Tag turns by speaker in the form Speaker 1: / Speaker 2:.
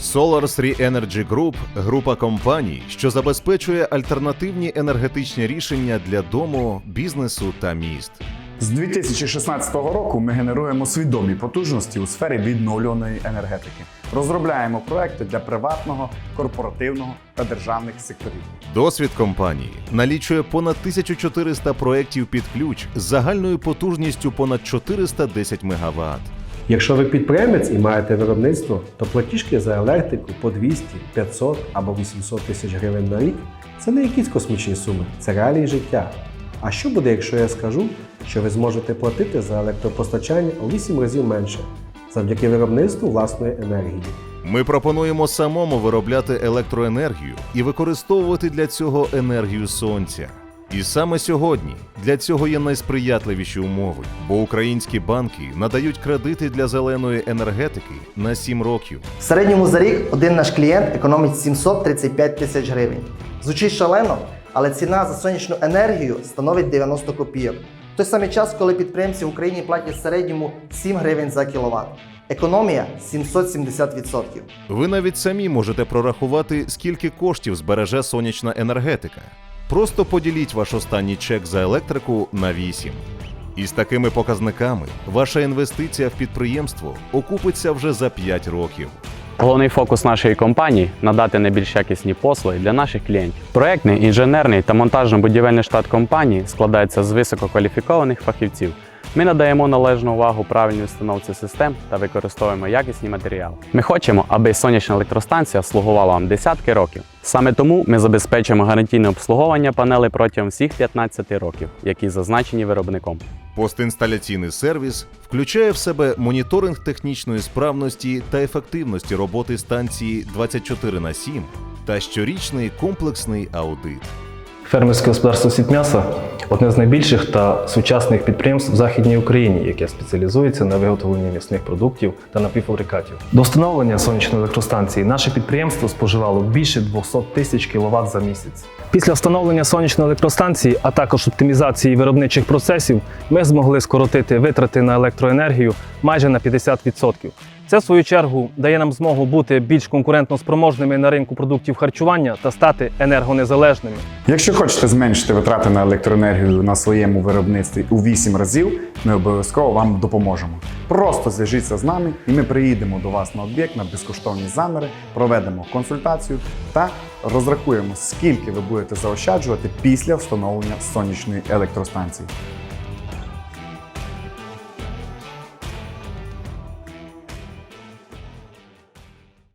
Speaker 1: Solar 3 Energy Group – група компаній, що забезпечує альтернативні енергетичні рішення для дому, бізнесу та міст.
Speaker 2: З 2016 року ми генеруємо свідомі потужності у сфері відновлюваної енергетики. Розробляємо проекти для приватного, корпоративного та державних секторів.
Speaker 1: Досвід компанії налічує понад 1400 проєктів під ключ з загальною потужністю понад 410 МВт.
Speaker 3: Якщо ви підприємець і маєте виробництво, то платіжки за електрику по 200, 500 або 800 тисяч гривень на рік це не якісь космічні суми, це реалії життя. А що буде, якщо я скажу, що ви зможете платити за електропостачання у 8 разів менше завдяки виробництву власної енергії?
Speaker 1: Ми пропонуємо самому виробляти електроенергію і використовувати для цього енергію сонця. І саме сьогодні для цього є найсприятливіші умови, бо українські банки надають кредити для зеленої енергетики на 7 років.
Speaker 4: В середньому за рік один наш клієнт економить 735 тисяч гривень. Звучить шалено, але ціна за сонячну енергію становить 90 копійок. В той самий час, коли підприємці в Україні платять в середньому 7 гривень за кіловат. Економія 770%.
Speaker 1: Ви навіть самі можете прорахувати, скільки коштів збереже сонячна енергетика. Просто поділіть ваш останній чек за електрику на 8. І з такими показниками ваша інвестиція в підприємство окупиться вже за 5 років.
Speaker 5: Головний фокус нашої компанії надати найбільш якісні послуги для наших клієнтів. Проектний, інженерний та монтажно-будівельний штат компанії складається з висококваліфікованих фахівців. Ми надаємо належну увагу правильній установці систем та використовуємо якісні матеріали. Ми хочемо, аби сонячна електростанція слугувала вам десятки років. Саме тому ми забезпечуємо гарантійне обслуговування панелей протягом всіх 15 років, які зазначені виробником.
Speaker 1: Постінсталяційний сервіс включає в себе моніторинг технічної справності та ефективності роботи станції 24 на 7 та щорічний комплексний аудит.
Speaker 6: Фермерське господарство Світм'яса одне з найбільших та сучасних підприємств в Західній Україні, яке спеціалізується на виготовленні м'ясних продуктів та напівфабрикатів. До встановлення сонячної електростанції наше підприємство споживало більше 200 тисяч кВт за місяць. Після встановлення сонячної електростанції, а також оптимізації виробничих процесів, ми змогли скоротити витрати на електроенергію майже на 50%. Це, в свою чергу, дає нам змогу бути більш конкурентно спроможними на ринку продуктів харчування та стати енергонезалежними.
Speaker 2: Якщо хочете зменшити витрати на електроенергію на своєму виробництві у 8 разів, ми обов'язково вам допоможемо. Просто зв'яжіться з нами, і ми приїдемо до вас на об'єкт на безкоштовні заміри, проведемо консультацію та розрахуємо, скільки ви будете заощаджувати після встановлення сонячної електростанції.